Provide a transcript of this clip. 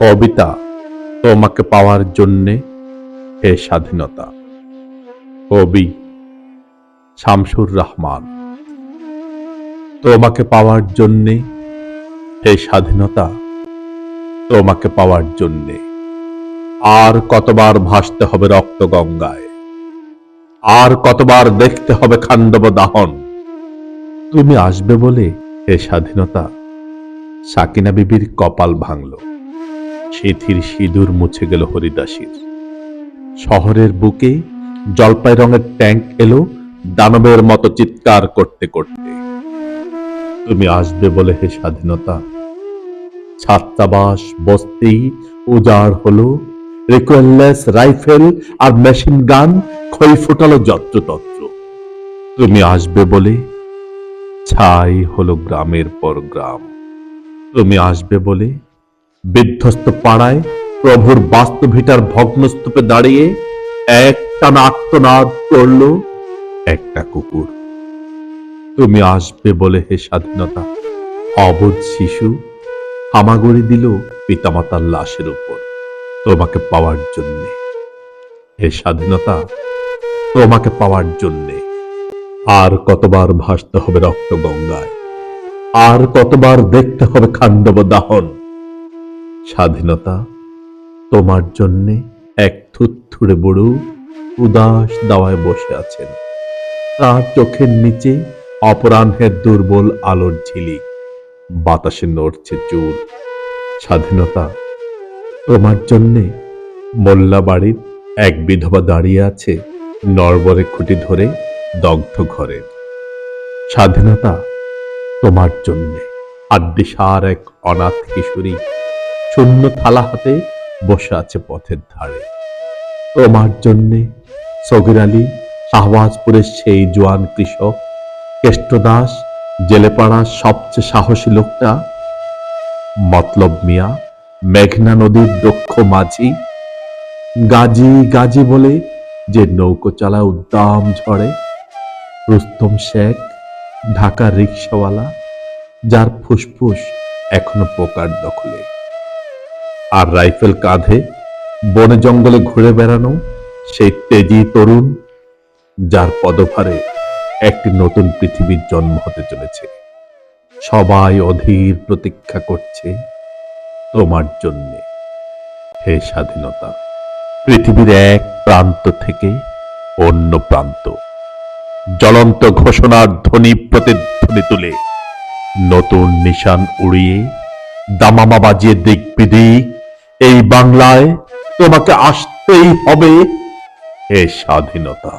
কবিতা তোমাকে পাওয়ার জন্যে হে স্বাধীনতা। কবি শামসুর রহমান, তোমাকে পাওয়ার জন্যে হে স্বাধীনতা, তোমাকে পাওয়ার জন্যে। আর কতবার ভাসতে হবে রক্ত গঙ্গায়, আর কতবার দেখতে হবে খাণ্ডব দাহন। তুমি আসবে বলে হে স্বাধীনতা, সাকিনা বিবির কপাল ভাঙল। সিথির সিঁদুর মুছে গেল হরিদাসীর। শহরের বুকে জলপাই রঙের ট্যাঙ্ক এলো দানবের মতো চিৎকার করতে করতে। তুমি আসবে বলে হে স্বাধীনতা, ছাত্রাবাস, বস্তি, উজাড় হলো, রিকোয়েললেস রাইফেল আর মেশিন গান ক্ষয় ফোটালো যত্রতত্র। তুমি আসবে বলে ছাই হলো গ্রামের পর গ্রাম। তুমি আসবে বলে বিধ্বস্ত পাড়ায় প্রভুর বাস্তুভিটার ভগ্নস্তূপে দাঁড়িয়ে একটানা আত্মনাদ করল একটা কুকুর। তুমি আসবে বলে হে স্বাধীনতা, অবোধ শিশু, হামাগুড়ি দিল পিতামাতার লাশের উপর তোমাকে পাওয়ার জন্যে। হে স্বাধীনতা, তোমাকে পাওয়ার জন্যে। আর কতবার ভাসতে হবে রক্ত গঙ্গায়, আর কতবার দেখতে হবে খাণ্ডব দাহন। স্বাধীনতা। তোমার জন্যে এক থুত্থুড়ে বুড়ো উদাস দাওয়ায় বসে আছেন। তার চোখের নিচে অপরাহ্নের দুর্বল আলোর ঝিলিক। বাতাসে নড়ছে চুল স্বাধীনতা, তোমার জন্যে মোল্লা বাড়ির এক বিধবা দাঁড়িয়ে আছে নরবরে খুঁটি ধরে দগ্ধ ঘরের স্বাধীনতা, তোমার জন্যে আড্ডিসার এক অনাথ কিশোরী শূন্য থালা হাতে বসে আছে পথের ধারে। তোমার জন্যে সগির আলী, শাহবাজপুরের সেই জোয়ান কৃষক, কেষ্ট কেষ্টদাস জেলেপাড়ার সবচেয়ে সাহসী লোকটা, মতলব মিয়া, মেঘনা নদীর দক্ষ মাঝি, গাজী গাজী বলে যে নৌকো চালা উদ্দাম ঝড়ে, রুস্তম শেখ, ঢাকা রিক্সাওয়ালা, যার ফুসফুস এখনও পোকার দখলে। আর রাইফেল কাঁধে বনে জঙ্গলে ঘুরে বেড়ানো সেই তেজি তরুণ, যার পদভারে একটি নতুন পৃথিবীর জন্ম হতে চলেছে। সবাই অধীর প্রতীক্ষা করছে তোমার জন্যে। হে স্বাধীনতা, পৃথিবীর এক প্রান্ত থেকে অন্য প্রান্ত। জ্বলন্ত ঘোষণার ধ্বনি প্রতিধ্বনি তুলে নতুন নিশান উড়িয়ে দামামা বাজিয়ে দিক বিদিক এই বাংলায় তোমাকে আসতেই হবে এ স্বাধীনতা।